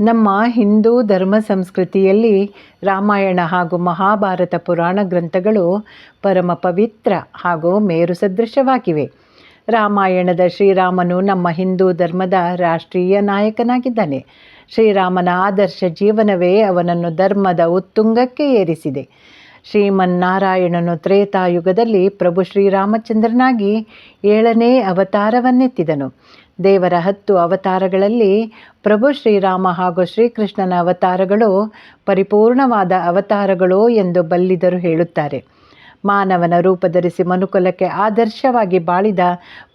ನಮ್ಮ ಹಿಂದೂ ಧರ್ಮ ಸಂಸ್ಕೃತಿಯಲ್ಲಿ ರಾಮಾಯಣ ಹಾಗೂ ಮಹಾಭಾರತ ಪುರಾಣ ಗ್ರಂಥಗಳು ಪರಮ ಪವಿತ್ರ ಹಾಗೂ ಮೇರು ಸದೃಶವಾಗಿವೆ. ರಾಮಾಯಣದ ಶ್ರೀರಾಮನು ನಮ್ಮ ಹಿಂದೂ ಧರ್ಮದ ರಾಷ್ಟ್ರೀಯ ನಾಯಕನಾಗಿದ್ದಾನೆ. ಶ್ರೀರಾಮನ ಆದರ್ಶ ಜೀವನವೇ ಅವನನ್ನು ಧರ್ಮದ ಉತ್ತುಂಗಕ್ಕೆ ಏರಿಸಿದೆ. ಶ್ರೀಮನ್ನಾರಾಯಣನು ತ್ರೇತಾಯುಗದಲ್ಲಿ ಪ್ರಭು ಶ್ರೀರಾಮಚಂದ್ರನಾಗಿ ಏಳನೇ ಅವತಾರವನ್ನೆತ್ತಿದನು. ದೇವರ ಹತ್ತು ಅವತಾರಗಳಲ್ಲಿ ಪ್ರಭು ಶ್ರೀರಾಮ ಹಾಗೂ ಶ್ರೀಕೃಷ್ಣನ ಅವತಾರಗಳು ಪರಿಪೂರ್ಣವಾದ ಅವತಾರಗಳು ಎಂದು ಬಲ್ಲಿದರು ಹೇಳುತ್ತಾರೆ. ಮಾನವನ ರೂಪ ಧರಿಸಿ ಮನುಕುಲಕ್ಕೆ ಆದರ್ಶವಾಗಿ ಬಾಳಿದ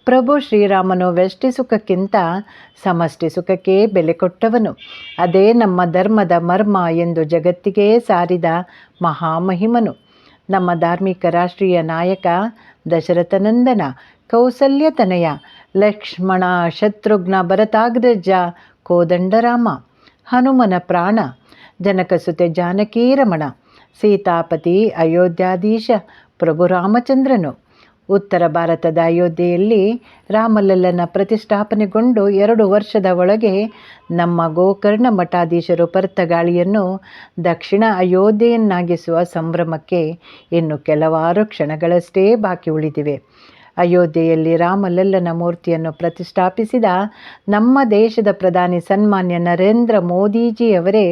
ಪ್ರಭು ಶ್ರೀರಾಮನು ವ್ಯಷ್ಟಿ ಸುಖಕ್ಕಿಂತ ಸಮಷ್ಟಿ ಸುಖಕ್ಕೆ ಬೆಲೆ ಕೊಟ್ಟವನು. ಅದೇ ನಮ್ಮ ಧರ್ಮದ ಮರ್ಮ ಎಂದು ಜಗತ್ತಿಗೆ ಸಾರಿದ ಮಹಾಮಹಿಮನು. ನಮ್ಮ ಧಾರ್ಮಿಕ ರಾಷ್ಟ್ರೀಯ ನಾಯಕ ದಶರಥನಂದನ ಕೌಸಲ್ಯತನಯ ಲಕ್ಷ್ಮಣ ಶತ್ರುಘ್ನ ಭರತಾಗ್ರಜ ಕೋದಂಡರಾಮ ಹನುಮನ ಪ್ರಾಣ, ಜನಕಸುತೆ ಜಾನಕೀರಮಣ ಸೀತಾಪತಿ ಅಯೋಧ್ಯಾಧೀಶ ಪ್ರಭು ರಾಮಚಂದ್ರನು. ಉತ್ತರ ಭಾರತದ ಅಯೋಧ್ಯೆಯಲ್ಲಿ ರಾಮಲಲ್ಲನ ಪ್ರತಿಷ್ಠಾಪನೆಗೊಂಡು ಎರಡು ವರ್ಷದ ಒಳಗೆ ನಮ್ಮ ಗೋಕರ್ಣ ಮಠಾಧೀಶರು ಪರ್ತಗಾಳಿಯನ್ನು ದಕ್ಷಿಣ ಅಯೋಧ್ಯೆಯನ್ನಾಗಿಸುವ ಸಂಭ್ರಮಕ್ಕೆ ಇನ್ನು ಕೆಲವಾರು ಕ್ಷಣಗಳಷ್ಟೇ ಬಾಕಿ ಉಳಿದಿವೆ. ಅಯೋಧ್ಯೆಯಲ್ಲಿ ರಾಮಲಲ್ಲನ ಮೂರ್ತಿಯನ್ನು ಪ್ರತಿಷ್ಠಾಪಿಸಿದ ನಮ್ಮ ದೇಶದ ಪ್ರಧಾನಿ ಸನ್ಮಾನ್ಯ ನರೇಂದ್ರ ಮೋದಿಜಿಯವರೇ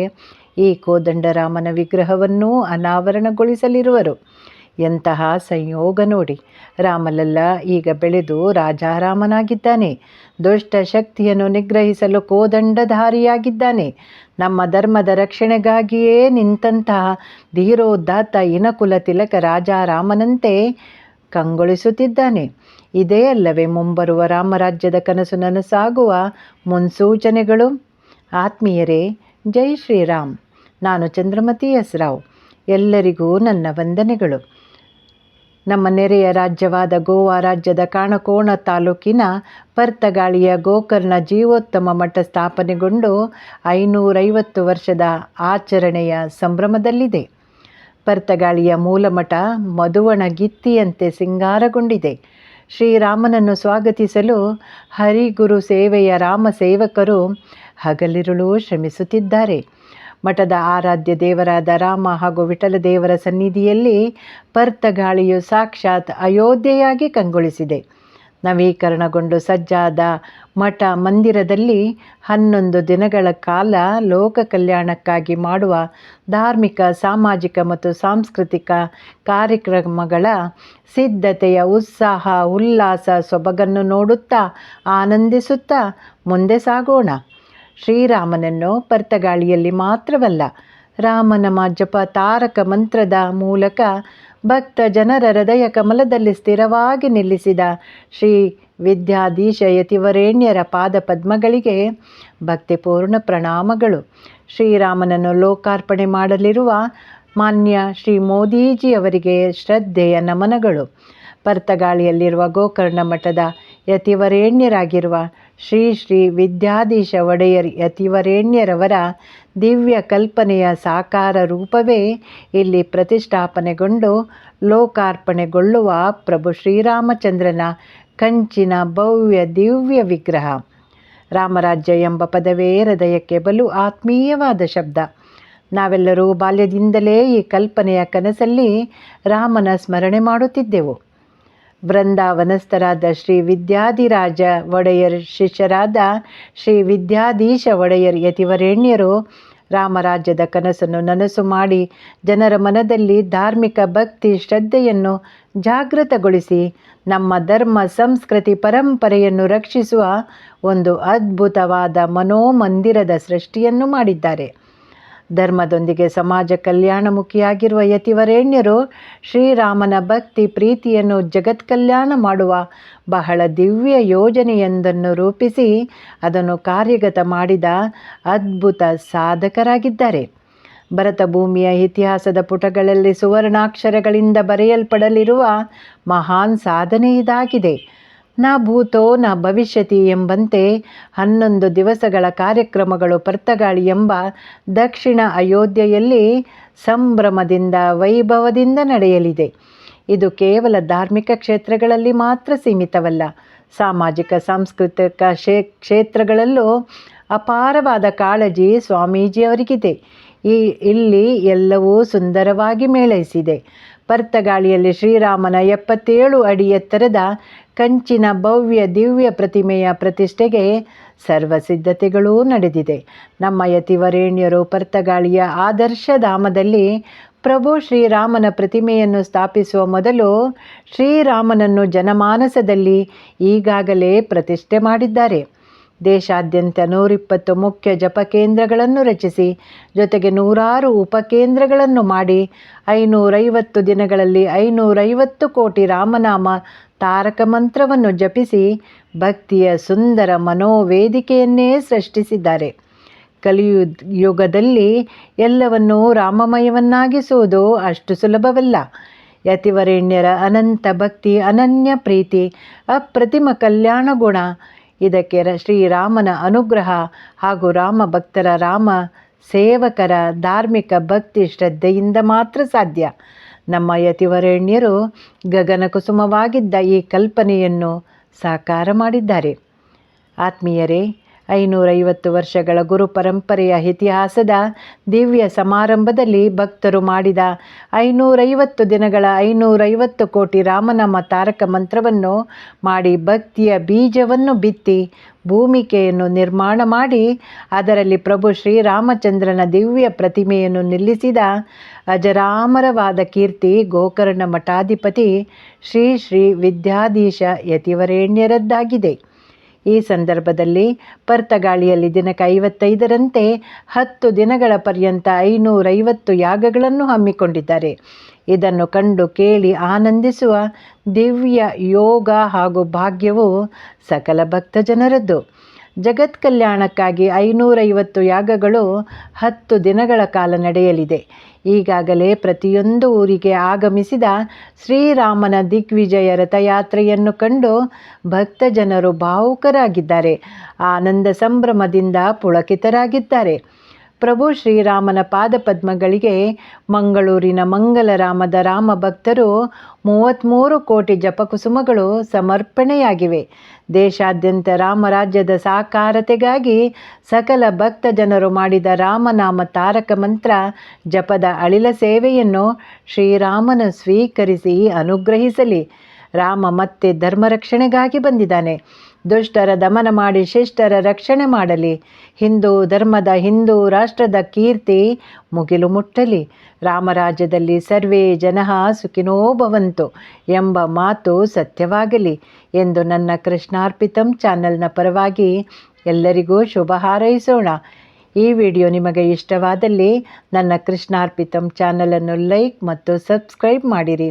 ಈ ಕೋದಂಡರಾಮನ ವಿಗ್ರಹವನ್ನೂ ಅನಾವರಣಗೊಳಿಸಲಿರುವರು. ಎಂತಹ ಸಂಯೋಗ ನೋಡಿ. ರಾಮಲಲ್ಲ ಈಗ ಬೆಳೆದು ರಾಜಾರಾಮನಾಗಿದ್ದಾನೆ. ದುಷ್ಟ ಶಕ್ತಿಯನ್ನು ನಿಗ್ರಹಿಸಲು ಕೋದಂಡಧಾರಿಯಾಗಿದ್ದಾನೆ. ನಮ್ಮ ಧರ್ಮದ ರಕ್ಷಣೆಗಾಗಿಯೇ ನಿಂತಹ ಧೀರೋದಾತ್ತ ಇನಕುಲ ತಿಲಕ ರಾಜಾರಾಮನಂತೆ ಕಂಗೊಳಿಸುತ್ತಿದ್ದಾನೆ. ಇದೇ ಅಲ್ಲವೇ ಮುಂಬರುವ ರಾಮರಾಜ್ಯದ ಕನಸು ನನಸಾಗುವ ಮುನ್ಸೂಚನೆಗಳು. ಆತ್ಮೀಯರೇ, ಜೈ ಶ್ರೀರಾಮ್. ನಾನು ಚಂದ್ರಮತಿ ಎಸ್ ರಾವ್ ಎಲ್ಲರಿಗೂ ನನ್ನ ವಂದನೆಗಳು. ನಮ್ಮ ನೆರೆಯ ರಾಜ್ಯವಾದ ಗೋವಾ ರಾಜ್ಯದ ಕಾಣಕೋಣ ತಾಲೂಕಿನ ಪರ್ತಗಾಳಿಯ ಗೋಕರ್ಣ ಜೀವೋತ್ತಮ ಮಠ ಸ್ಥಾಪನೆಗೊಂಡು ಐನೂರೈವತ್ತು ವರ್ಷದ ಆಚರಣೆಯ ಸಂಭ್ರಮದಲ್ಲಿದೆ. ಪರ್ತಗಾಳಿಯ ಮೂಲಮಠ ಮಧುವಣಗಿತ್ತಿಯಂತೆ ಸಿಂಗಾರಗೊಂಡಿದೆ. ಶ್ರೀರಾಮನನ್ನು ಸ್ವಾಗತಿಸಲು ಹರಿಗುರು ಸೇವೆಯ ರಾಮ ಸೇವಕರು ಹಗಲಿರುಳು ಶ್ರಮಿಸುತ್ತಿದ್ದಾರೆ. ಮಠದ ಆರಾಧ್ಯ ದೇವರಾದ ರಾಮ ಹಾಗೂ ವಿಠಲ ದೇವರ ಸನ್ನಿಧಿಯಲ್ಲಿ ಪರ್ತಗಾಳಿಯು ಸಾಕ್ಷಾತ್ ಅಯೋಧ್ಯೆಯಾಗಿ ಕಂಗೊಳಿಸಿದೆ. ನವೀಕರಣಗೊಂಡು ಸಜ್ಜಾದ ಮಠ ಮಂದಿರದಲ್ಲಿ ಹನ್ನೊಂದು ದಿನಗಳ ಕಾಲ ಲೋಕ ಕಲ್ಯಾಣಕ್ಕಾಗಿ ಮಾಡುವ ಧಾರ್ಮಿಕ, ಸಾಮಾಜಿಕ ಮತ್ತು ಸಾಂಸ್ಕೃತಿಕ ಕಾರ್ಯಕ್ರಮಗಳ ಸಿದ್ಧತೆಯ ಉತ್ಸಾಹ, ಉಲ್ಲಾಸ, ಸೊಬಗನ್ನು ನೋಡುತ್ತಾ ಆನಂದಿಸುತ್ತಾ ಮುಂದೆ ಸಾಗೋಣ. ಶ್ರೀರಾಮನನ್ನು ಪರ್ತಗಾಳಿಯಲ್ಲಿ ಮಾತ್ರವಲ್ಲ, ರಾಮನ ಜಪ ತಾರಕ ಮಂತ್ರದ ಮೂಲಕ ಭಕ್ತ ಜನರ ಹೃದಯ ಕಮಲದಲ್ಲಿ ಸ್ಥಿರವಾಗಿ ನಿಲ್ಲಿಸಿದ ಶ್ರೀ ವಿದ್ಯಾಧೀಶ ಯತಿವರೇಣ್ಯರ ಪಾದ ಪದ್ಮಗಳಿಗೆ ಭಕ್ತಿಪೂರ್ಣ ಪ್ರಣಾಮಗಳು. ಶ್ರೀರಾಮನನ್ನು ಲೋಕಾರ್ಪಣೆ ಮಾಡಲಿರುವ ಮಾನ್ಯ ಶ್ರೀ ಮೋದೀಜಿಯವರಿಗೆ ಶ್ರದ್ಧೆಯ ನಮನಗಳು. ಪರ್ತಗಾಳಿಯಲ್ಲಿರುವ ಗೋಕರ್ಣ ಮಠದ ಯತಿವರೇಣ್ಯರಾಗಿರುವ ಶ್ರೀ ಶ್ರೀ ವಿದ್ಯಾಧೀಶ ಒಡೆಯರ್ ಯತಿವರೇಣ್ಯರವರ ದಿವ್ಯ ಕಲ್ಪನೆಯ ಸಾಕಾರ ರೂಪವೇ ಇಲ್ಲಿ ಪ್ರತಿಷ್ಠಾಪನೆಗೊಂಡು ಲೋಕಾರ್ಪಣೆಗೊಳ್ಳುವ ಪ್ರಭು ಶ್ರೀರಾಮಚಂದ್ರನ ಕಂಚಿನ ಭವ್ಯ ದಿವ್ಯ ವಿಗ್ರಹ. ರಾಮರಾಜ್ಯ ಎಂಬ ಪದವೇ ಹೃದಯಕ್ಕೆ ಬಲು ಆತ್ಮೀಯವಾದ ಶಬ್ದ. ನಾವೆಲ್ಲರೂ ಬಾಲ್ಯದಿಂದಲೇ ಈ ಕಲ್ಪನೆಯ ಕನಸಲ್ಲಿ ರಾಮನ ಸ್ಮರಣೆ ಮಾಡುತ್ತಿದ್ದೆವು. ವೃಂದಾವನಸ್ಥರಾದ ಶ್ರೀ ವಿದ್ಯಾಧಿರಾಜ ಒಡೆಯರ್ ಶಿಷ್ಯರಾದ ಶ್ರೀ ವಿದ್ಯಾಧೀಶ ಒಡೆಯರ್ ಯತಿವರೇಣ್ಯರು ರಾಮರಾಜ್ಯದ ಕನಸನ್ನು ನನಸು ಮಾಡಿ ಜನರ ಮನದಲ್ಲಿ ಧಾರ್ಮಿಕ ಭಕ್ತಿ ಶ್ರದ್ಧೆಯನ್ನು ಜಾಗೃತಗೊಳಿಸಿ ನಮ್ಮ ಧರ್ಮ, ಸಂಸ್ಕೃತಿ, ಪರಂಪರೆಯನ್ನು ರಕ್ಷಿಸುವ ಒಂದು ಅದ್ಭುತವಾದ ಮನೋಮಂದಿರದ ಸೃಷ್ಟಿಯನ್ನು ಮಾಡಿದ್ದಾರೆ. ಧರ್ಮದೊಂದಿಗೆ ಸಮಾಜ ಕಲ್ಯಾಣಮುಖಿಯಾಗಿರುವ ಯತಿವರೇಣ್ಯರು ಶ್ರೀರಾಮನ ಭಕ್ತಿ ಪ್ರೀತಿಯನ್ನು ಜಗತ್ ಕಲ್ಯಾಣ ಮಾಡುವ ಬಹಳ ದಿವ್ಯ ಯೋಜನೆಯೊಂದನ್ನು ರೂಪಿಸಿ ಅದನ್ನು ಕಾರ್ಯಗತ ಮಾಡಿದ ಅದ್ಭುತ ಸಾಧಕರಾಗಿದ್ದಾರೆ. ಭರತ ಭೂಮಿಯ ಇತಿಹಾಸದ ಪುಟಗಳಲ್ಲಿ ಸುವರ್ಣಾಕ್ಷರಗಳಿಂದ ಬರೆಯಲ್ಪಡಲಿರುವ ಮಹಾನ್ ಸಾಧನೆ ಇದಾಗಿದೆ. ನ ಭೂತೋ ನಾ ಭವಿಷ್ಯತಿ ಎಂಬಂತೆ ಹನ್ನೊಂದು ದಿವಸಗಳ ಕಾರ್ಯಕ್ರಮಗಳು ಪರ್ತಗಾಳಿ ಎಂಬ ದಕ್ಷಿಣ ಅಯೋಧ್ಯೆಯಲ್ಲಿ ಸಂಭ್ರಮದಿಂದ ವೈಭವದಿಂದ ನಡೆಯಲಿದೆ. ಇದು ಕೇವಲ ಧಾರ್ಮಿಕ ಕ್ಷೇತ್ರಗಳಲ್ಲಿ ಮಾತ್ರ ಸೀಮಿತವಲ್ಲ. ಸಾಮಾಜಿಕ, ಸಾಂಸ್ಕೃತಿಕ ಶೇ, ಕ್ಷೇತ್ರಗಳಲ್ಲೂ ಅಪಾರವಾದ ಕಾಳಜಿ ಸ್ವಾಮೀಜಿಯವರಿಗಿದೆ. ಈ, ಇಲ್ಲಿ ಎಲ್ಲವೂ ಸುಂದರವಾಗಿ ಮೇಳೈಸಿದೆ. ಪರ್ತಗಾಳಿಯಲ್ಲಿ ಶ್ರೀರಾಮನ ಎಪ್ಪತ್ತೇಳು ಅಡಿ ಎತ್ತರದ ಕಂಚಿನ ಭವ್ಯ ದಿವ್ಯ ಪ್ರತಿಮೆಯ ಪ್ರತಿಷ್ಠೆಗೆ ಸರ್ವ ಸಿದ್ಧತೆಗಳೂ ನಡೆದಿದೆ. ನಮ್ಮ ಯತಿವರೇಣ್ಯರು ಪರ್ತಗಾಳಿಯ ಆದರ್ಶಧಾಮದಲ್ಲಿ ಪ್ರಭು ಶ್ರೀರಾಮನ ಪ್ರತಿಮೆಯನ್ನು ಸ್ಥಾಪಿಸುವ ಮೊದಲು ಶ್ರೀರಾಮನನ್ನು ಜನಮಾನಸದಲ್ಲಿ ಈಗಾಗಲೇ ಪ್ರತಿಷ್ಠೆ ಮಾಡಿದ್ದಾರೆ. ದೇಶಾದ್ಯಂತ ನೂರಿಪ್ಪತ್ತು ಮುಖ್ಯ ಜಪಕೇಂದ್ರಗಳನ್ನು ರಚಿಸಿ, ಜೊತೆಗೆ ನೂರಾರು ಉಪಕೇಂದ್ರಗಳನ್ನು ಮಾಡಿ, ಐನೂರೈವತ್ತು ದಿನಗಳಲ್ಲಿ ಐನೂರೈವತ್ತು ಕೋಟಿ ರಾಮನಾಮ ತಾರಕ ಮಂತ್ರವನ್ನು ಜಪಿಸಿ ಭಕ್ತಿಯ ಸುಂದರ ಮನೋವೇದಿಕೆಯನ್ನೇ ಸೃಷ್ಟಿಸಿದ್ದಾರೆ. ಕಲಿಯು ಯುಗದಲ್ಲಿ ಎಲ್ಲವನ್ನೂ ರಾಮಮಯವನ್ನಾಗಿಸುವುದು ಅಷ್ಟು ಸುಲಭವಲ್ಲ. ಯತಿವರೇಣ್ಯರ ಅನಂತ ಭಕ್ತಿ, ಅನನ್ಯ ಪ್ರೀತಿ, ಅಪ್ರತಿಮ ಕಲ್ಯಾಣ ಗುಣ ಇದಕ್ಕೆ ಶ್ರೀರಾಮನ ಅನುಗ್ರಹ ಹಾಗೂ ರಾಮ ಭಕ್ತರ, ರಾಮ ಸೇವಕರ ಧಾರ್ಮಿಕ ಭಕ್ತಿ ಶ್ರದ್ಧೆಯಿಂದ ಮಾತ್ರ ಸಾಧ್ಯ. ನಮ್ಮ ಯತಿವರೆಣ್ಯರು ಗಗನ ಕುಸುಮವಾಗಿದ್ದ ಈ ಕಲ್ಪನೆಯನ್ನು ಸಾಕಾರ ಮಾಡಿದ್ದಾರೆ. ಆತ್ಮೀಯರೇ ಐನೂರೈವತ್ತು ವರ್ಷಗಳ ಗುರು ಪರಂಪರೆಯ ಇತಿಹಾಸದ ದಿವ್ಯ ಸಮಾರಂಭದಲ್ಲಿ ಭಕ್ತರು ಮಾಡಿದ ಐನೂರೈವತ್ತು ದಿನಗಳ ಐನೂರೈವತ್ತು ಕೋಟಿ ರಾಮನಾಮ ತಾರಕ ಮಂತ್ರವನ್ನು ಮಾಡಿ ಭಕ್ತಿಯ ಬೀಜವನ್ನು ಬಿತ್ತಿ ಭೂಮಿಕೆಯನ್ನು ನಿರ್ಮಾಣ ಮಾಡಿ ಅದರಲ್ಲಿ ಪ್ರಭು ಶ್ರೀರಾಮಚಂದ್ರನ ದಿವ್ಯ ಪ್ರತಿಮೆಯನ್ನು ನಿಲ್ಲಿಸಿದ ಅಜರಾಮರವಾದ ಕೀರ್ತಿ ಗೋಕರ್ಣ ಮಠಾಧಿಪತಿ ಶ್ರೀ ಶ್ರೀ ವಿದ್ಯಾಧೀಶ ಯತಿವರೇಣ್ಯರದ್ದಾಗಿದೆ. ಈ ಸಂದರ್ಭದಲ್ಲಿ ಪರ್ತಗಾಳಿಯಲ್ಲಿ ದಿನಕ್ಕೆ ಐವತ್ತೈದರಂತೆ ಹತ್ತು ದಿನಗಳ ಪರ್ಯಂತ ಐನೂರೈವತ್ತು ಯಾಗಗಳನ್ನು ಹಮ್ಮಿಕೊಂಡಿದ್ದಾರೆ. ಇದನ್ನು ಕಂಡು ಕೇಳಿ ಆನಂದಿಸುವ ದಿವ್ಯ ಯೋಗ ಹಾಗೂ ಭಾಗ್ಯವು ಸಕಲ ಭಕ್ತ ಜನರದ್ದು ಜಗತ್ ಕಲ್ಯಾಣಕ್ಕಾಗಿ ಐನೂರೈವತ್ತು ಯಾಗಗಳು ಹತ್ತು ದಿನಗಳ ಕಾಲ ನಡೆಯಲಿದೆ. ಈಗಾಗಲೇ ಪ್ರತಿಯೊಂದು ಊರಿಗೆ ಆಗಮಿಸಿದ ಶ್ರೀರಾಮನ ದಿಗ್ವಿಜಯ ರಥಯಾತ್ರೆಯನ್ನು ಕಂಡು ಭಕ್ತ ಜನರು ಭಾವುಕರಾಗಿದ್ದಾರೆ. ಆನಂದ ಸಂಭ್ರಮದಿಂದ ಪುಳಕಿತರಾಗಿದ್ದಾರೆ. ಪ್ರಭು ಶ್ರೀರಾಮನ ಪಾದಪದ್ಮಗಳಿಗೆ ಮಂಗಳೂರಿನ ಮಂಗಲರಾಮದ ರಾಮ ಭಕ್ತರು ಮೂವತ್ತ್ಮೂರು ಕೋಟಿ ಜಪಕುಸುಮಗಳು ಸಮರ್ಪಣೆಯಾಗಿವೆ. ದೇಶಾದ್ಯಂತ ರಾಮರಾಜ್ಯದ ಸಾಕಾರತೆಗಾಗಿ ಸಕಲ ಭಕ್ತ ಜನರು ಮಾಡಿದ ರಾಮನಾಮ ತಾರಕ ಮಂತ್ರ ಜಪದ ಅಳಿಲ ಸೇವೆಯನ್ನು ಶ್ರೀರಾಮನು ಸ್ವೀಕರಿಸಿ ಅನುಗ್ರಹಿಸಲಿ. ರಾಮ ಮತ್ತೆ ಧರ್ಮ ರಕ್ಷಣೆಗಾಗಿ ಬಂದಿದ್ದಾನೆ. ದುಷ್ಟರ ದಮನ ಮಾಡಿ ಶಿಷ್ಟರ ರಕ್ಷಣೆ ಮಾಡಲಿ. ಹಿಂದೂ ಧರ್ಮದ ಹಿಂದೂ ರಾಷ್ಟ್ರದ ಕೀರ್ತಿ ಮುಗಿಲು ಮುಟ್ಟಲಿ. ರಾಮರಾಜ್ಯದಲ್ಲಿ ಸರ್ವೇ ಜನಃ ಸುಖಿನೋ ಭವಂತು ಎಂಬ ಮಾತು ಸತ್ಯವಾಗಲಿ ಎಂದು ನನ್ನ ಕೃಷ್ಣಾರ್ಪಿತಂ ಚಾನಲ್ನ ಪರವಾಗಿ ಎಲ್ಲರಿಗೂ ಶುಭ ಹಾರೈಸೋಣ. ಈ ವಿಡಿಯೋ ನಿಮಗೆ ಇಷ್ಟವಾದಲ್ಲಿ ನನ್ನ ಕೃಷ್ಣಾರ್ಪಿತಂ ಚಾನಲನ್ನು ಲೈಕ್ ಮತ್ತು ಸಬ್ಸ್ಕ್ರೈಬ್ ಮಾಡಿರಿ.